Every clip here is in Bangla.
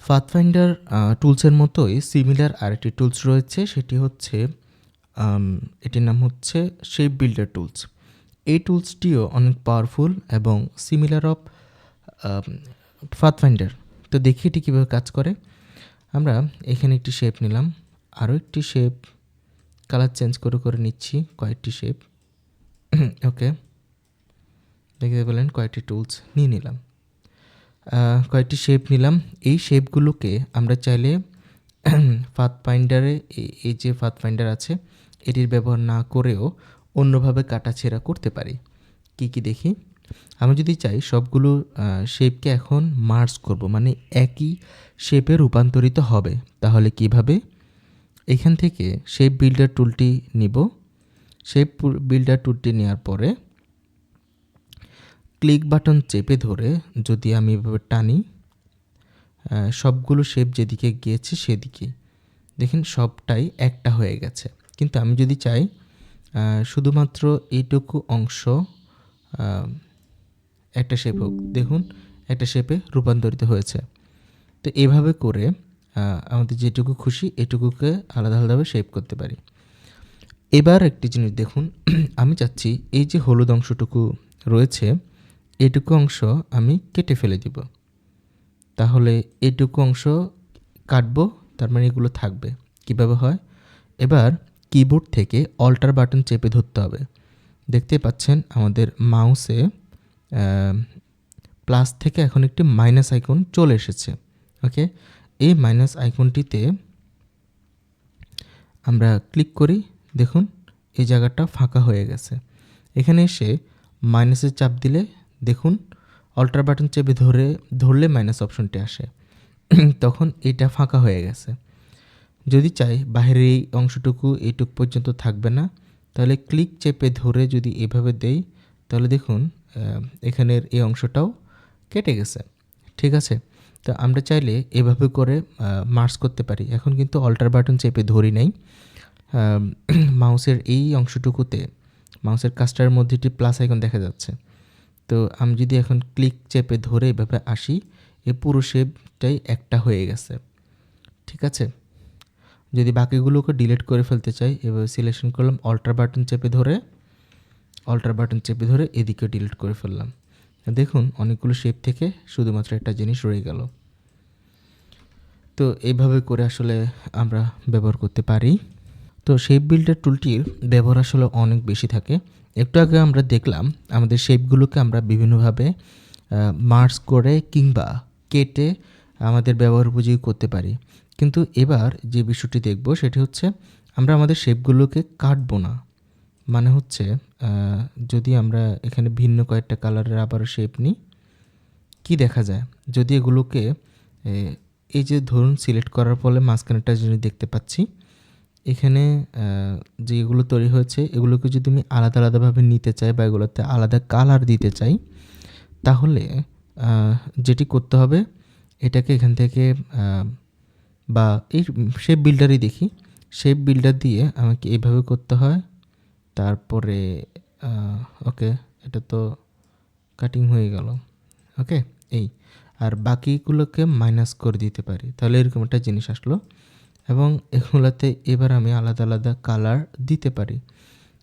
পাথফাইন্ডার টুলসের মতোই সিমিলার আরেকটি টুলস রয়েছে, সেটি হচ্ছে এটির নাম হচ্ছে শেপ বিল্ডার টুলস এই টুলসটিও অনেক পাওয়ারফুল এবং সিমিলার অফ পাথফাইন্ডার তো দেখি এটি কীভাবে কাজ করে। আমরা এখানে একটি শেপ নিলাম। আরও একটি শেপ কালার চেঞ্জ করে করে নিচ্ছি কয়েকটি শেপ ওকে দেখতে পেলেন কয়েকটি টুলস নিয়ে নিলাম। কয়েকটি শেপ নিলাম। এই শেপগুলোকে আমরা চাইলে ফাত ফাইন্ডারে এই যে ফাত ফাইন্ডার আছে, এটির ব্যবহার না করেও অন্যভাবে কাটাছেঁড়া করতে পারি। কি কি দেখি? আমি যদি চাই সবগুলো শেপকে এখন মার্জ করব মানে একই শেপে রূপান্তরিত হবে, তাহলে কীভাবে? এখান থেকে শেপ বিল্ডার টুলটি নিব। শেপ বিল্ডার টুলটি নেওয়ার পরে ক্লিক বাটন চেপে ধরে যদি আমি এভাবে টানি সবগুলো শেপ যেদিকে গিয়েছে সেদিকে। দেখেন সবটাই একটা হয়ে গেছে। কিন্তু আমি যদি চাই শুধুমাত্র এইটুকু অংশ একটা শেপ হোক। দেখুন, একটা শেপে রূপান্তরিত হয়েছে। তো এভাবে করে আমাদের যেটুকু খুশি এটুকুকে আলাদা আলাদাভাবে শেপ করতে পারি। এবার একটি জিনিস দেখুন, আমি চাচ্ছি এই যে হলুদ অংশটুকু রয়েছে এটুকু অংশ আমি কেটে ফেলে দিব। তাহলে এটুকু অংশ কাটবো, তার মানে এগুলো থাকবে। কীভাবে হয়? এবার কিবোর্ড থেকে অল্টার বাটন চেপে ধরতে হবে। দেখতে পাচ্ছেন আমাদের মাউসে প্লাস থেকে এখন একটি মাইনাস আইকন চলে এসেছে। ওকে এই মাইনাস আইকনটিতে আমরা ক্লিক করি, দেখুন, এই জায়গাটা ফাঁকা হয়ে গেছে। এখানে এসে মাইনাসের চাপ দিলে দেখুন অল্টার বাটন চেপে ধরে, ধরলে মাইনাস অপশনটি আসে। তখন এটা ফাঁকা হয়ে গেছে। যদি চাই বাইরের এই অংশটুকু এইটুক পর্যন্ত থাকবে না, তাহলে ক্লিক চেপে ধরে যদি এভাবে দেই, তাহলে দেখুন এখানের এই অংশটাও কেটে গেছে। ঠিক আছে? তো আমরা চাইলে এভাবে করে মার্চ করতে পারি। এখন কিন্তু অল্টার বাটন চেপে ধরি নাই। মাউসের এই অংশটুকুতে মাউসের কাস্টারের মধ্যে একটি প্লাস আইকন দেখা যাচ্ছে। তো আমি যদি এখন ক্লিক চেপে ধরে এভাবে আসি, এই পুরো শেপটাই একটা হয়ে গেছে। ঠিক আছে? যদি বাকিগুলোকে ডিলিট করে ফেলতে চাই, এভাবে সিলেকশন করলাম অল্টার বাটন চেপে ধরে অল্টার বাটন চেপে ধরে এদিকে ডিলিট করে ফেললাম। দেখুন, অনেকগুলো শেপ থেকে শুধুমাত্র একটা জিনিস রয়ে গেল। তো এইভাবে করে আসলে আমরা ব্যবহার করতে পারি। তো শেপ বিল্ডার টুলটির ব্যবহার আসলে অনেক বেশি থাকে। একটু আগে আমরা দেখলাম আমাদের শেপগুলোকে আমরা বিভিন্নভাবে মার্চ করে কিংবা কেটে আমাদের ব্যবহার উপযোগী করতে পারি। কিন্তু এবার যে বিষয়টি দেখব সেটি হচ্ছে আমরা আমাদের শেপগুলোকে কাটবো না। মানে হচ্ছে যদি আমরা এখানে ভিন্ন কয়েকটা কালারের আবার শেপ নিই, কি দেখা যায়? যদি এগুলোকে এই যে ধরুন সিলেক্ট করার ফলে মাঝখানে একটা জিনিস দেখতে পাচ্ছি এখানে আহ, যে এগুলো তৈরি হয়েছে এগুলোকে যদি আমি আলাদা আলাদাভাবে নিতে চাই বা এগুলোতে আলাদা কালার দিতে চাই তাহলে যেটি করতে হবে এটাকে এখান থেকে বা এই শেপ বিল্ডারই দেখি। শেপ বিল্ডার দিয়ে আমাকে এইভাবে করতে হয়। তারপরে ওকে এটা তো কাটিং হয়ে গেল। ওকে এই। আর বাকিগুলোকে মাইনাস করে দিতে পারি। তাহলে এরকম একটা জিনিস আসলো। এবং এগুলোতে এবার আমি আলাদা আলাদা কালার দিতে পারি।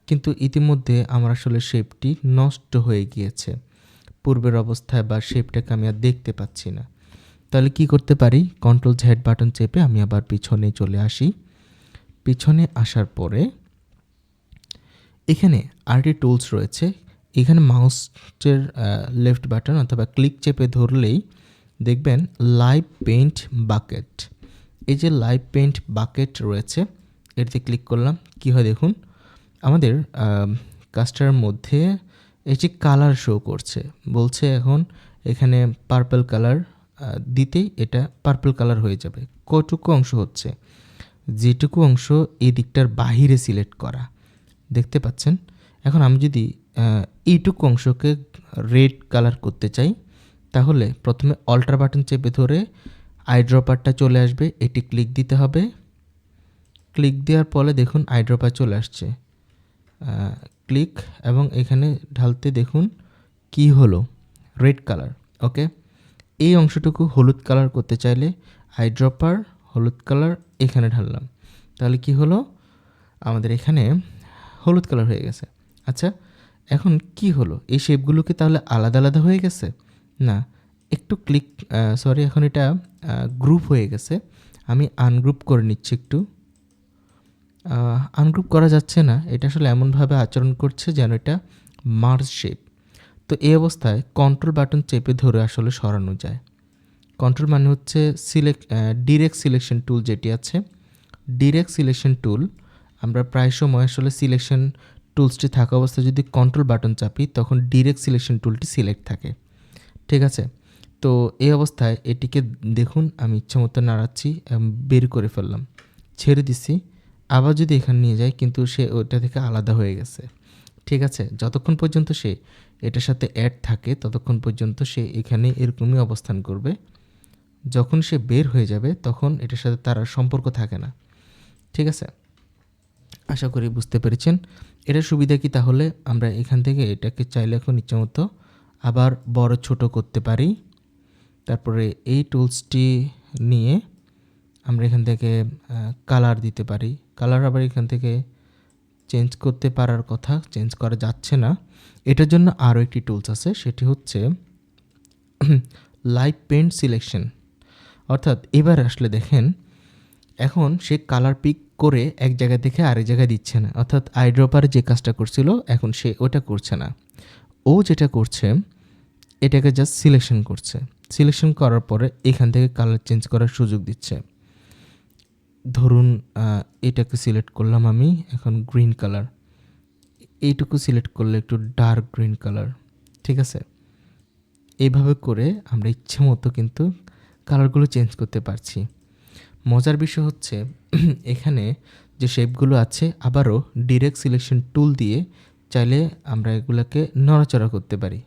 কিন্তু ইতিমধ্যে আমার আসলে শেপটি নষ্ট হয়ে গিয়েছে। পূর্বের অবস্থায় বা শেপটাকে আমি আর দেখতে পাচ্ছি না। তাহলে কি করতে পারি? কন্ট্রোল ঝ্যাড বাটন চেপে আমি আবার পিছনে চলে আসি। পিছনে আসার পরে এখানে আরেকটি টুলস রয়েছে। এখানে মাউসের লেফট বাটন অথবা ক্লিক চেপে ধরলেই দেখবেন লাইভ পেইন্ট বাকেট এই যে লাইভ পেইন্ট বাকেট রয়েছে, এটিতে ক্লিক করলাম, কী হয় দেখুন, আমাদের কাস্টার মধ্যে এই যে কালার শো করছে। বলছে এখন এখানে পার্পল কালার দিতেই এটা পার্পল কালার হয়ে যাবে। কটুকু অংশ হচ্ছে? যেটুকু অংশ এই দিকটার বাহিরে সিলেক্ট করা। দেখতে পাচ্ছেন? এখন আমি যদি এইটুকু অংশকে রেড কালার করতে চাই, তাহলে প্রথমে অল্টার বাটন চেপে ধরে আইড্রপারটা চলে আসবে, এটি ক্লিক দিতে হবে। ক্লিক দেওয়ার পরে দেখুন আইড্রপার চলে আসছে। ক্লিক এবং এখানে ঢালতে দেখুন কি হলো। রেড কালার ওকে এই অংশটুকু হলুদ কালার করতে চাইলে আইড্রপার হলুদ কালার এখানে ঢাললাম। তাহলে কি হলো? আমাদের এখানে হলুদ কালার হয়ে গেছে। আচ্ছা এখন কি হলো? এই শেপগুলো কি তাহলে আলাদা আলাদা হয়ে গেছে? না একটু ক্লিক সরি এখন এটা গ্রুপ হয়ে গেছে। আমি আনগ্রুপ করে নিচ্ছি একটু। আনগ্রুপ করা যাচ্ছে না। এটা আসলে এমনভাবে আচরণ করছে যেন এটা মার্জ শেপ তো এই অবস্থায় কন্ট্রোল বাটন চেপে ধরে আসলে সরানো যায়। কন্ট্রোল মানে হচ্ছে সিলেক্ট ডিরেক্ট সিলেকশন টুল যেটি আছে। ডিরেক্ট সিলেকশন টুল আমরা প্রায় সময় আসলে সিলেকশন টুলসটি থাকা অবস্থায় যদি কন্ট্রোল বাটন চাপি, তখন ডিরেক্ট সিলেকশন টুলটি সিলেক্ট থাকে। ঠিক আছে? তো এই অবস্থায় এটিকে দেখুন, আমি ইচ্ছা মতো নাড়াচ্ছি বের করে ফেললাম। ছেড়ে দিছি। আবার যদি এখানে নিয়ে যাই, কিন্তু সে ওইটা থেকে আলাদা হয়ে গেছে। ঠিক আছে, যতক্ষণ পর্যন্ত সে এটার সাথে অ্যাড থাকে, ততক্ষণ পর্যন্ত সে এখানে এরকমই অবস্থান করবে। যখন সে বের হয়ে যাবে, তখন এটার সাথে তার সম্পর্ক থাকে না। ঠিক আছে? আশা করি বুঝতে পেরেছেন। এটার সুবিধা কি তাহলে? আমরা এখান থেকে এটাকে চাইলে এখন ইচ্ছামতো আবার বড় ছোট করতে পারি। তারপরে এই টুলসটি নিয়ে আমরা এখান থেকে কালার দিতে পারি। কালার আবার এখান থেকে চেঞ্জ করতে পারার কথা চেঞ্জ করা যাচ্ছে না। এটার জন্য আরও একটি টুলস আছে, সেটি হচ্ছে লাইট পেন্ট সিলেকশন অর্থাৎ এবার আসলে দেখেন, এখন সে কালার পিক করে এক জায়গা থেকে আরেক জায়গায় দিচ্ছে না। অর্থাৎ আইড্রপার যে কাজটা করছিল, এখন সে ওটা করছে না। ও যেটা করছে, এটাকে জাস্ট সিলেকশন করছে। সিলেকশন করার পরে এখান থেকে কালার চেঞ্জ করার সুযোগ দিচ্ছে। ধরুন এটাকে সিলেক্ট করলাম আমি এখন গ্রিন কালার এইটুকু সিলেক্ট করলে একটু ডার্ক গ্রিন কালার ঠিক আছে? এইভাবে করে আমরা ইচ্ছে মতো কিন্তু কালারগুলো চেঞ্জ করতে পারছি। মজার বিষয় হচ্ছে, এখানে যে শেপগুলো আছে, আবারও ডিরেক্ট সিলেকশন টুল দিয়ে চাইলে আমরা এগুলোকে নড়াচড়া করতে পারি।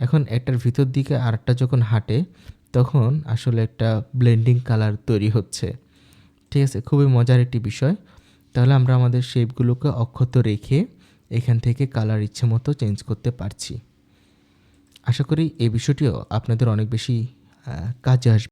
এখন একটার ভিতর দিকে আরেকটা যখন হাঁটে, তখন আসলে একটা ব্লেন্ডিং কালার তৈরি হচ্ছে। ঠিক আছে, খুবই মজার একটি বিষয়। তাহলে আমরা আমাদের শেপগুলোকে অক্ষত রেখে এখান থেকে কালার ইচ্ছে মতো চেঞ্জ করতে পারছি। আশা করি এই বিষয়টিও আপনাদের অনেক বেশি কাজে আসবে।